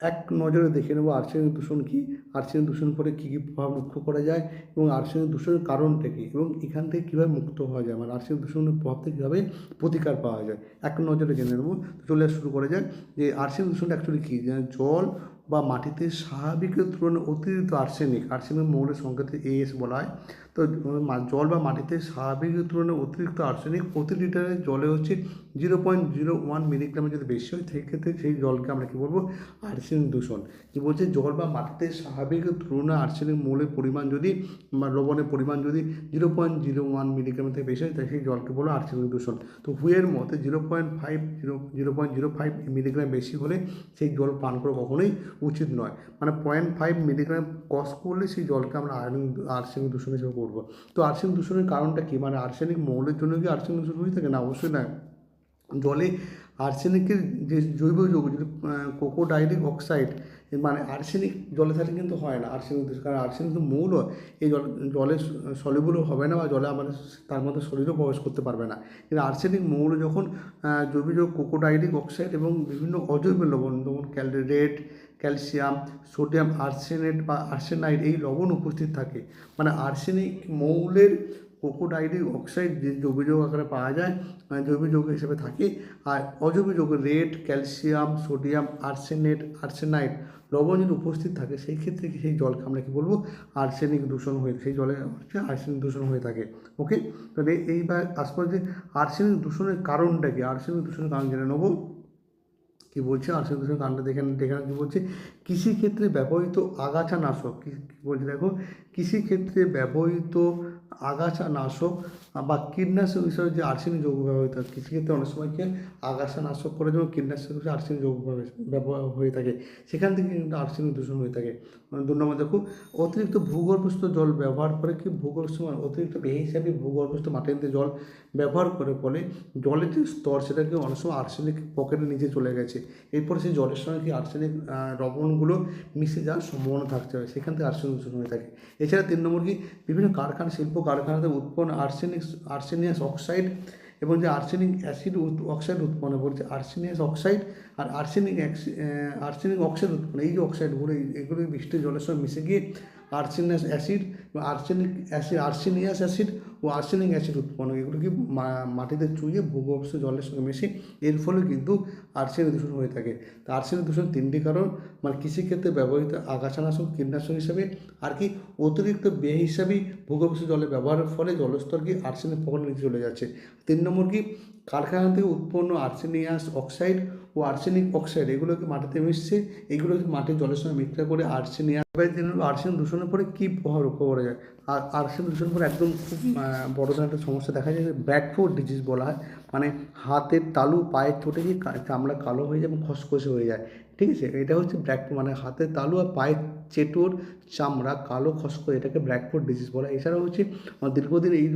এক নজরে দেখে নেব আর্সেনিক দূষণ কী, আর্সেনিক দূষণ করে কী কী প্রভাব লক্ষ্য করা যায় এবং আর্সেনিক দূষণের কারণটা কী এবং এখান থেকে কীভাবে মুক্ত হওয়া যায় মানে আর্সেনিক দূষণের প্রভাব থেকে কীভাবে প্রতিকার পাওয়া যায়, এক নজরে জেনে নেব। চলে শুরু করা যাক যে আর্সেনিক দূষণটা অ্যাকচুয়ালি কী জল বা মাটিতে স্বাভাবিকের তুলনায় অতিরিক্ত আর্সেনিক আর্সেনিক মৌলের সংকেতে এএস বলা হয়। তো জল বা মাটিতে স্বাভাবিকের তুলনায় অতিরিক্ত আর্সেনিক প্রতি লিটারে জলে হচ্ছে জিরো পয়েন্ট জিরো ওয়ান মিলিগ্রামের যদি বেশি হয় সেই ক্ষেত্রে সেই জলকে আমরা কী বলব? আর্সেনিক দূষণ। কী বলছে? জল বা মাটিতে স্বাভাবিকের তুলনায় আর্সেনিক মৌলের পরিমাণ যদি, বা লবণের পরিমাণ যদি জিরো পয়েন্ট জিরো ওয়ান মিলিগ্রামের থেকে বেশি হয়, তাহলে সেই জলকে বলো আর্সেনিক দূষণ। তো হুয়ের মতে zero point five zero zero point zero five milligram বেশি হলে সেই জল পান করা কখনোই উচিত নয়। মানে পয়েন্ট ফাইভ মিলিগ্রাম কস করলে সেই জলকে আমরা আয়রন, আর্সেনিক দূষণ হিসেবে করব। তো আর্সেনিক দূষণের কারণটা কী? মানে আর্সেনিক মৌলের জন্য কি আর্সেনিক দূষণ হয়ে থাকে? না, অবশ্যই না জলে আর্সেনিকের যে জৈব যৌগ যদি কোকোডাইলিক অক্সাইড মানে আর্সেনিক জলে থাকলে কিন্তু হয় না, আর্সেনিক কারণ আর্সেনিক তো মৌল, এই জল, জলে সলিবলও হবে না বা জলে আমাদের তার মধ্যে শরীরেও প্রবেশ করতে পারবে না। কিন্তু আর্সেনিক মৌল যখন জৈব যৌগ কোকোডাইলিক অক্সাইড এবং বিভিন্ন অজৈব লবণ, যেমন ক্যালরেট, ক্যালসিয়াম, সোডিয়াম আর্সেনেট বা আর্সেনাইড, এই লবণ উপস্থিত থাকে। মানে আর্সেনিক মৌলের কোকোডাইলিক অক্সাইড যে জৈব যৌগ আকারে পাওয়া যায় জৈব যৌগ হিসেবে থাকে। আর অজৈব যৌগ red calcium, sodium arsenate arsenite লবণ যদি উপস্থিত থাকে, সেই ক্ষেত্রে সেই জলকে আমরা কী বলব? আর্সেনিক দূষণ হয়ে সেই জলে হচ্ছে আর্সেনিক দূষণ হয়ে থাকে। ওকে? তাহলে এইবার আসপর যে আর্সেনিক দূষণের কারণটা কি? আর্সেনিক দূষণের কারণ জেনে নেব। কী বলছে? আর্সেনিক দূষণের কারণটা দেখে দেখে কি বলছে? কৃষিক্ষেত্রে ব্যবহৃত আগাছা নাশক কি কি বলছে, দেখো, কৃষিক্ষেত্রে ব্যবহৃত আগাছা নাশক বা কীটনাশক হিসাবে যে আর্সেনিক যৌগ ব্যবহৃত হয় কৃষিক্ষেত্রে অনেক সময় কি আগাছা নাশক করার জন্য কীটনাশক হিসেবে আর্সেনিক যৌগ ব্যবহার- হয়ে থাকে। সেখান থেকে কিন্তু আর্সেনিক দূষণ হয়ে থাকে। মানে দু নম্বর, দেখো, অতিরিক্ত ভূগর্ভস্থ জল ব্যবহার করে কি ভূগর্ভস্থ মানে অতিরিক্ত বেহি হিসাবে ভূগর্ভস্থ মাটির মধ্যে জল ব্যবহার করে ফলে জলের যে স্তর, সেটাকে অনেক সময় আর্সেনিক পকেটে নিচে চলে গেছে। এরপর সেই জলের সঙ্গে কি আর্সেনিক লবণগুলো মিশে যাওয়ার সম্ভাবনা থাকতে হয় সেখান থেকে আর্সেনিক দূষণ হয়ে থাকে। এছাড়া তিন নম্বর কি? বিভিন্ন কারখানা, শিল্প কারখানাতে উৎপন্ন আর্সেনিক আর্সেনিয়াস অক্সাইড এবং যে আর্সেনিক অ্যাসিড অক্সাইড উৎপন্ন করছে আর্সেনিয়াস অক্সাইড আর আর্সেনিক অ্যাক্সি আর্সেনিক অক্সাইড উৎপন্ন। এই যে অক্সাইডগুলো এগুলো বৃষ্টির জলের সঙ্গে মিশে গিয়ে arsenious acid arsenic acid, arsenious acid ও আর্সেনিক অ্যাসিড উৎপন্ন। এগুলো কি মাটিতে চুইয়ে ভূগর্ভস্থ জলের সঙ্গে মিশে এর ফলে কিন্তু আর্সেনিক দূষণ হয়ে থাকে। তা আর্সেনিক দূষণ তিনটি কারণ মানে কৃষিক্ষেত্রে ব্যবহৃত আগাছানাশক, কীটনাশক হিসাবে, আর কি অতিরিক্ত ব্যয় হিসাবেই ভূগর্ভস্থ জলে ব্যবহারের ফলে জলস্তর কি আর্সেনিক পকেটের নিচে চলে যাচ্ছে। তিন নম্বর কি, কারখানা থেকে উৎপন্ন আর্সেনিয়াস অক্সাইড ও আর্সেনিক অক্সাইড, এগুলোকে মাটিতে মিশছে এগুলো মাটির জলের সঙ্গে মিথ্যা করে আর্সেনিয়াস আর্সেন দূষণের পরে কী প্রভাব লক্ষ্য করা যায়? আর আর্সেন দূষণের পরে একদম খুব বড়ো বড় ধরনের একটা সমস্যা দেখা যায় ব্যাকফুট ডিজিজ বলা হয়। মানে হাতের তালু, পায়ের ঠোঁটে গিয়ে চামড়া কালো হয়ে যায় এবং খসখসে হয়ে যায়। ঠিক আছে? এটা হচ্ছে ব্র্যাক মানে হাতের তালু আর পায়ের চেটোর চামড়া, কালো খসখসে, এটাকে ব্র্যাকফুট ডিজিজ বলা। এছাড়াও হচ্ছে দীর্ঘদিন এই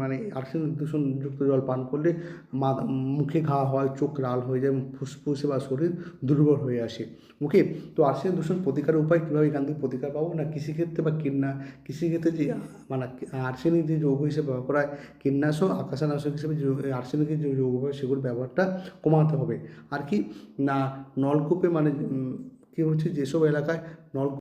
মানে আর্সেন দূষণযুক্ত জল পান করলে মুখে ঘা হয়, চোখ লাল হয়ে যায়, ফুসফুসে বা শরীর দুর্বল হয়ে আসে। ওকে তো আর্সেনিক দূষণ প্রতিকারের উপায় কীভাবে এখান থেকে প্রতিকার পাবো? না, কৃষিক্ষেত্রে বা কীটনা, কৃষিক্ষেত্রে যে মানে আর্সেনিক যে যৌগ হিসেবে ব্যবহার করা হয়, কীটনাশক, আকাশানাশক হিসেবে আর্সেনিকের যে যৌগ হয়, সেগুলোর ব্যবহারটা কমাতে হবে। আর কি, না, নলকূপে মানে কী হচ্ছে যেসব এলাকায় নলকূপ